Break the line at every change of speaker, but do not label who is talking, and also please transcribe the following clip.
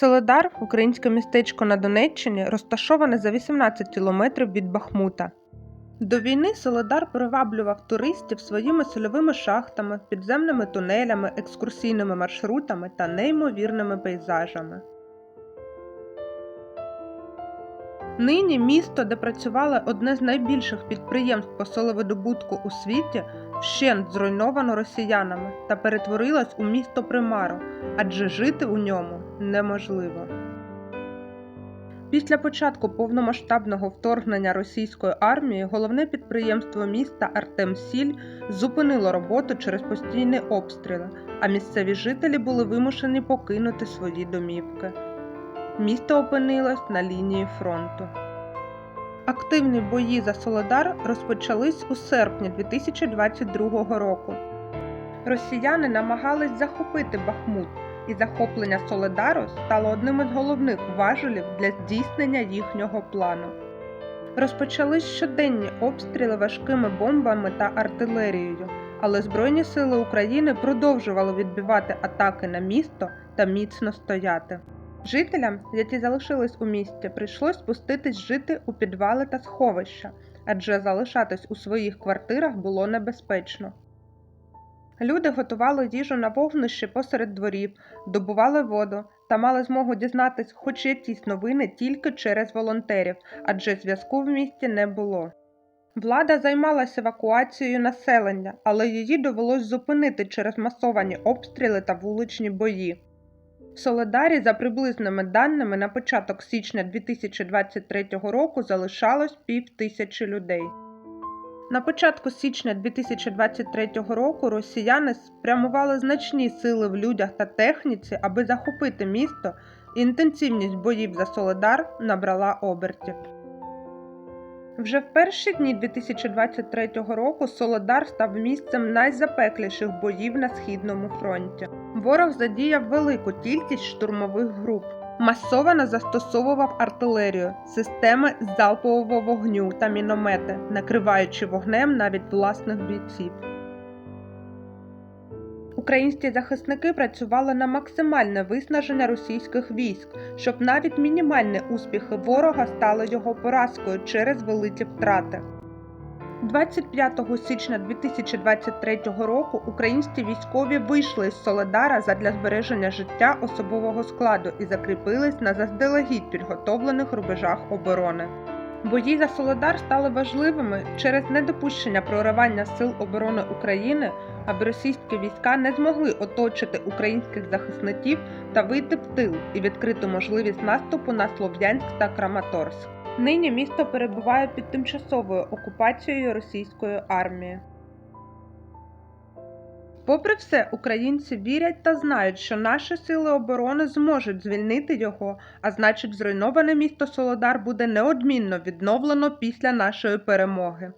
Соледар, українське містечко на Донеччині, розташоване за 18 кілометрів від Бахмута. До війни Соледар приваблював туристів своїми сольовими шахтами, підземними тунелями, екскурсійними маршрутами та неймовірними пейзажами. Нині місто, де працювало одне з найбільших підприємств по соловидобутку у світі, вщент зруйновано росіянами та перетворилось у місто примару, адже жити у ньому неможливо. Після початку повномасштабного вторгнення російської армії головне підприємство міста Артемсіль зупинило роботу через постійні обстріли, а місцеві жителі були вимушені покинути свої домівки. Місто опинилось на лінії фронту. Активні бої за Солодар розпочались у серпні 2022 року. Росіяни намагались захопити Бахмут, і захоплення Соледару стало одним із головних важелів для здійснення їхнього плану. Розпочались щоденні обстріли важкими бомбами та артилерією, але Збройні сили України продовжували відбивати атаки на місто та міцно стояти. Жителям, які залишились у місті, прийшлось спуститись жити у підвали та сховища, адже залишатись у своїх квартирах було небезпечно. Люди готували їжу на вогнищі посеред дворів, добували воду та мали змогу дізнатись хоч якісь новини тільки через волонтерів, адже зв'язку в місті не було. Влада займалася евакуацією населення, але її довелось зупинити через масовані обстріли та вуличні бої. В Соледарі, за приблизними даними, на початок січня 2023 року залишалось пів тисячі людей. На початку січня 2023 року росіяни спрямували значні сили в людях та техніці, аби захопити місто, і інтенсивність боїв за Соледар набрала обертів. Вже в перші дні 2023 року Солодар став місцем найзапекліших боїв на східному фронті. Ворог задіяв велику кількість штурмових груп, масово застосовував артилерію, системи залпового вогню та міномети, накриваючи вогнем навіть власних бійців. Українські захисники працювали на максимальне виснаження російських військ, щоб навіть мінімальні успіхи ворога стали його поразкою через великі втрати. 25 січня 2023 року українські військові вийшли з Соледара задля збереження життя особового складу і закріпились на заздалегідь підготовлених рубежах оборони. Бої за Солодар стали важливими через недопущення проривання сил оборони України, аби російські війська не змогли оточити українських захисників та вийти в тил і відкрити можливість наступу на Слов'янськ та Краматорськ. Нині місто перебуває під тимчасовою окупацією російської армії. Попри все, українці вірять та знають, що наші сили оборони зможуть звільнити його, а значить, зруйноване місто Солодар буде неодмінно відновлено після нашої перемоги.